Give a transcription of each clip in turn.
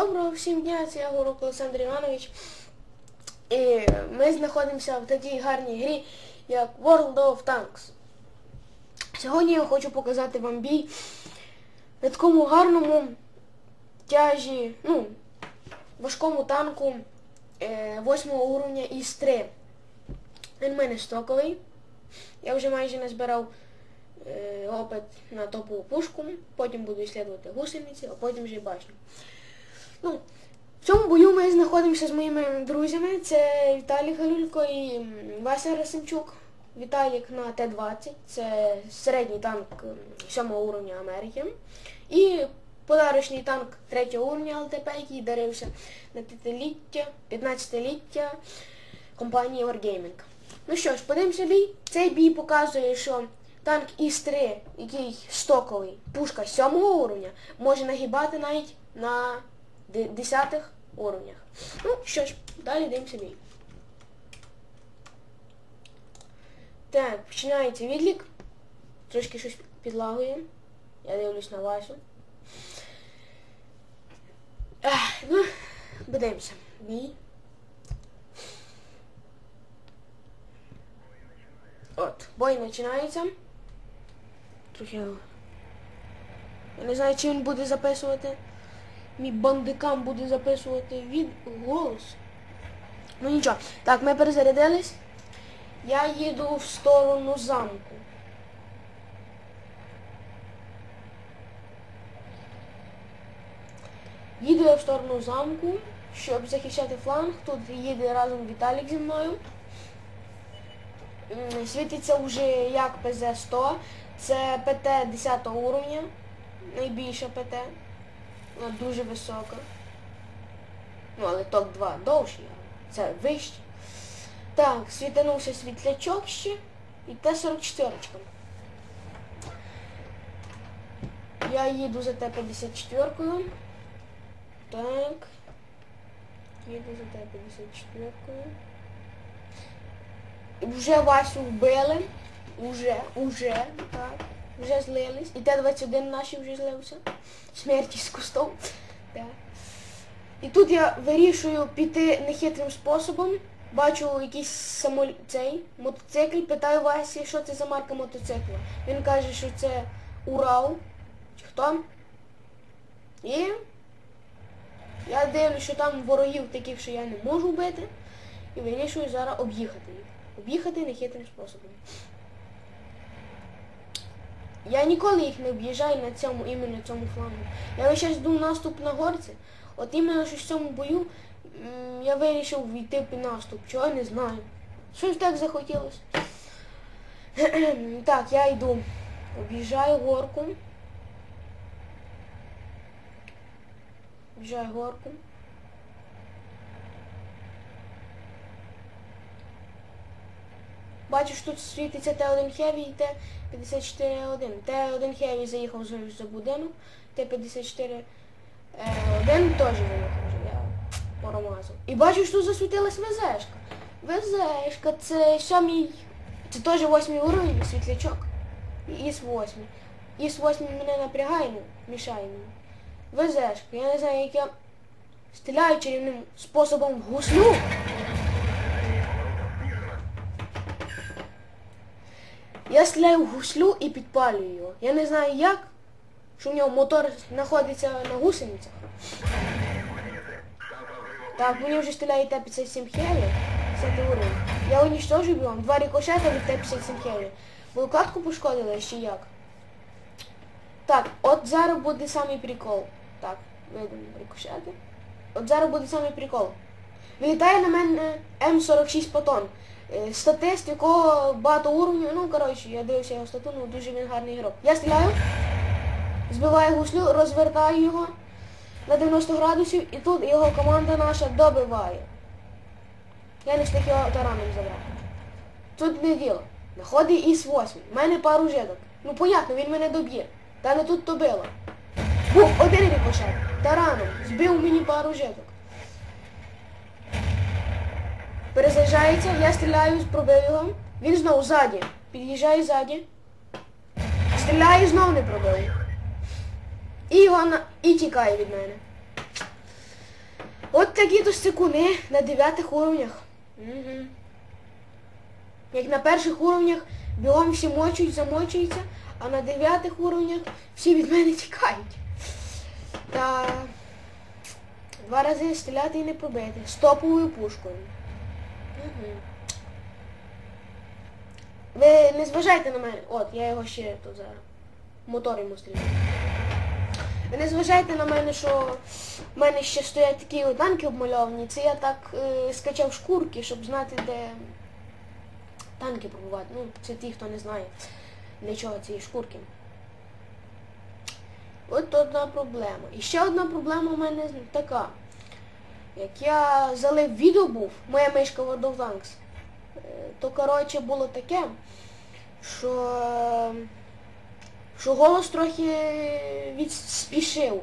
Доброго всім дня, це я Горук Олександр Іванович. І ми знаходимося в такій гарній грі, як World of Tanks. Сьогодні я хочу показати вам бій на такому гарному тяжі, ну, важкому танку е, 8 уровня із 3. Він мене стоковий. Я вже майже назбирав е, опит на топову пушку, потім буду ісследувати гусениці, а потім вже башню. Ну, в цьому бою ми знаходимося з моїми друзями. Це Віталій Галюлько і Вася Расимчук. Віталік на Т-20, це середній танк 7 уровня Америки. І подарочний танк 3 уровня ЛТП, який дарився на 5-ліття, 15-ліття компанії Wargaming. Ну що ж, подивимося бій. Цей бій показує, що танк ІС-3, який стоковий, пушка 7 уровня, може нагибати навіть на 10 уровнях. Ну що ж, далі дивимося бій. Так, починається відлік. Трошки щось підлагує. Я дивлюсь на Васю. Ну, подивимося. Бій. От, бой починається. Трохи. Я не знаю, чи він буде записувати. Мій бандикам буде записувати від голос. Ну нічого. Так, ми перезарядились. Я їду в сторону замку. Їду я в сторону замку, щоб захищати фланг. Тут їде разом Віталік зі мною. Світиться вже як ПЗ-100. Це ПТ 10 уровня. Найбільша ПТ. Вона дуже висока. Ну, але ток 2 довший, це вище. Так, світанувся світлячок ще. І Т-44. Я їду за Т-54. Так. Їду за Т-54. Вже Васю вбили. Уже, уже, так. Вже злились. І Т-21 наші вже злився. Смерті з кустом. Так. І тут я вирішую піти нехитрим способом. Бачу якийсь самоль... цей мотоцикл, питаю Васі, що це за марка мотоцикла. Він каже, що це Урал. Чи хто? І я дивлюсь, що там ворогів таких, що я не можу вбити. І вирішую зараз об'їхати їх. Об'їхати нехитрим способом. Я ніколи їх не об'їжджаю на цьому іменно цьому флангу. Я весь час йду наступ на горці. От іменно що в цьому бою я вирішив війти під наступ. Чого я не знаю. Щось так захотілося. так, я йду. Об'їжджаю горку. Об'їжджаю горку. Бачу, що тут світиться Т1 Heavy і Т-54-1. Т1 Heavy заїхав за, будинок, Т-54 один теж заїхав вже, я поромазав. І бачу, що тут засвітилась ВЗшка. ВЗшка, це сьомій, це теж восьмий уровень, світлячок. ІС-8. ІС-8 мене напрягає, ну, мішає мені. ВЗшка, я не знаю, як я стріляю чарівним способом гуслю. Я стріляю в гуслю і підпалюю його. Я не знаю як, що в нього мотор знаходиться на гусеницях. Так, мені вже стріляє Т-57 Heavy. Це уровень. Я уничтожу його. Два рикошета від Т-57 Heavy. Ви катку пошкодили ще як? Так, от зараз буде самий прикол. Так, видимо рикошети. От зараз буде самий прикол. Вилітає на мене М46 Патон. Е, Статист, якого багато уровнів, ну коротше, я дивився його стату, ну дуже він гарний ігрок. Я стріляю, збиваю гуслю, розвертаю його на 90 градусів і тут його команда наша добиває. Я не встиг його тараном забрати. Тут не діло. Находить ІС-8. У мене пару житок. Ну понятно, він мене доб'є. Та не тут то било. Був один рикошет. Тараном. Збив мені пару житок. Перезаряджається, я стріляю, пробив його. Він знову ззаді. Під'їжджає ззаді. Стріляю, знову не пробив. І його на... і тікає від мене. От такі то секуни на дев'ятих уровнях. Угу. Як на перших уровнях бігом всі мочують, замочуються, а на дев'ятих уровнях всі від мене тікають. Та два рази стріляти і не пробити. Стоповою пушкою. Ви не зважайте на мене. От, я його ще тут зараз. Мотор йому стріляю. Ви не зважайте на мене, що в мене ще стоять такі танки обмальовані. Це я так е, скачав шкурки, щоб знати, де танки побувати. Ну, це ті, хто не знає, для чого ці шкурки. От одна проблема. І ще одна проблема в мене така. Як я залив відео був, моя мишка World of Tanks, е, то коротше було таке, що, що голос трохи відспішив.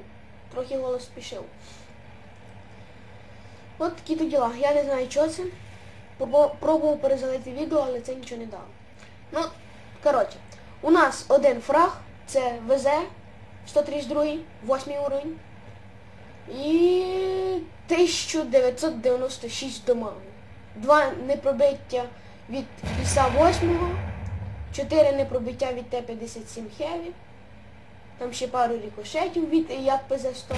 Трохи голос спішив. От такі то діла. Я не знаю, що це. Пробував- перезалити відео, але це нічого не дало. Ну, коротше, у нас один фраг, це ВЗ 132, 8 уровень. І 1996 домагу. Два непробиття від ІСа 8, 4 непробиття від Т-57 Heavy. Там ще пару рікошетів від як ПЗ-100.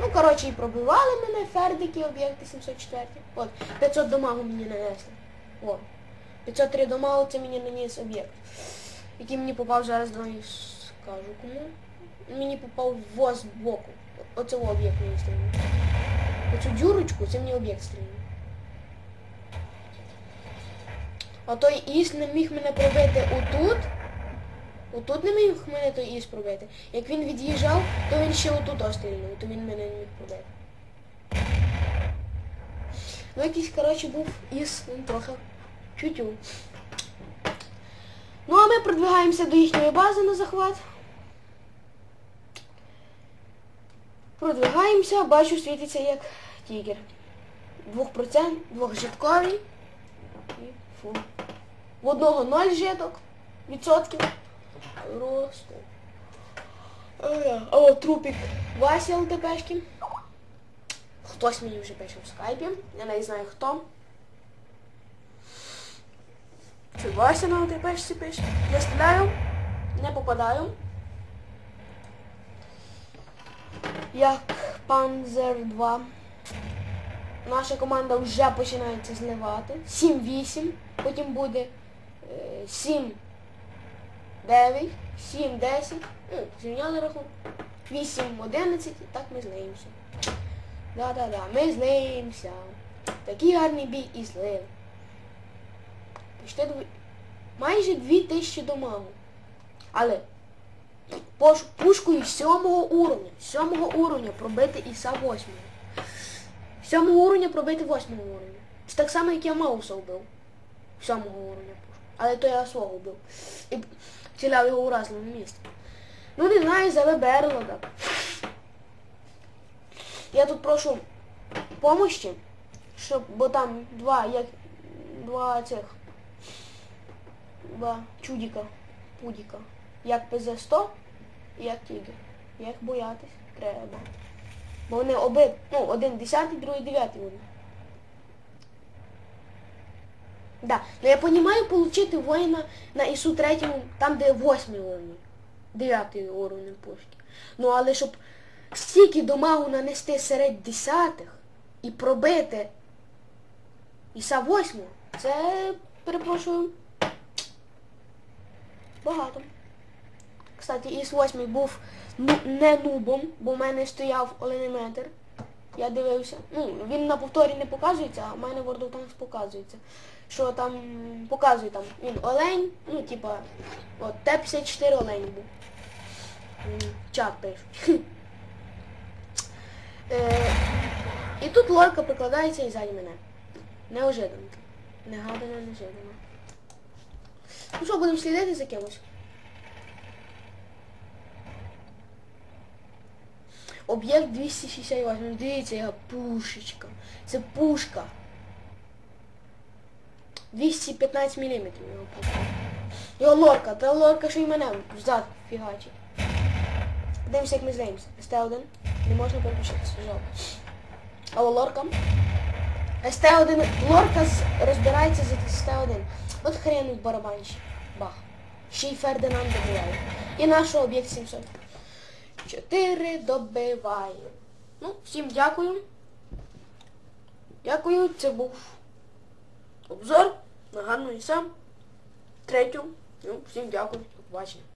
Ну, коротше, і пробивали мене фердики, об'єкти 704. От, 500 домагу мені нанесли. О. 503 домагу це мені наніс об'єкт. Який мені попав зараз, давай скажу кому. Мені попав воз боку. Оце об'єкт мені стрільнув. Оцю дюрочку, це мені об'єкт стрільнув. А той іс не міг мене пробити отут. Отут не міг мене той іс пробити. Як він від'їжджав, то він ще отут острільнув, то він мене не міг пробити. Ну якийсь, коротше, був іс, він трохи чутю. Ну а ми продвигаємося до їхньої бази на захват. Продвигаємося, бачу, світиться як тігер. Двохпроцент, двохжитковий. І фу. В одного ноль житок відсотків. Просто. Е, О, трупик Вася ЛТПшки. Хтось мені вже пише в скайпі. Я навіть знаю хто. Чи Вася на ЛТПшці пише. Я стріляю, не попадаю. Як Panzer 2. Наша команда вже починається зливати. 7-8. Потім буде е, 7 9, 7, 10. Ну, рахунок. 8, 11. І так ми злиємося. Да-да-да, ми злиємося. Такий гарний бій і злив. Почти дві... Майже 2000 домагу. Але. Пушкою 7 уровня. 7 уровня пробити Іса 8. 7 уровня пробити 8 уровня. Це так само, як я Мауса вбив. 7 уровня пушку. Але то я свого вбив. І ціляв його у разному місці. Ну не знаю, за Берлода. Я тут прошу помощі, щоб, бо там два, як, два цих, два чудіка, пудіка. Як ПЗ-100 і як Тігр. Я їх боятись треба. Бо вони оби, ну, один десятий, другий дев'ятий вони. Да. Ну я понимаю получити воїна на ІСу третьому, там де восьмий уровень. Дев'ятий уровень пушки. Ну але щоб стільки домагу нанести серед десятих і пробити Іса восьмого, це, перепрошую, багато. Кстати, Іс 8 був ну, не нубом, бо в мене стояв оленеметр. Я дивився. Ну, він на повторі не показується, а в мене в World of Tanks показується. Що там показує там він олень, ну типа, от Т-54 олень був. Чат пишуть. Е, і тут лорка прикладається і ззаді мене. Неожиданно. Негадано, неожиданно. Ну що, будемо слідити за кимось? Об'єкт 268. Дивіться, яка пушечка. Це пушка. 215 мм його пушка. Його лорка, та лорка, що й мене взад фігачить. Дивимося, як ми здаємося. СТ1. Не можна переключитися, жалко. Або лорка. СТ-1. Лорка розбирається за СТ-1. От хрен барабанщик. Бах. Ще й Фердинанд добиває. І наш об'єкт 700. 4 добиває. Ну, всім дякую. Дякую, це був обзор на гарну і сам. Третю. Ну, всім дякую. До побачення.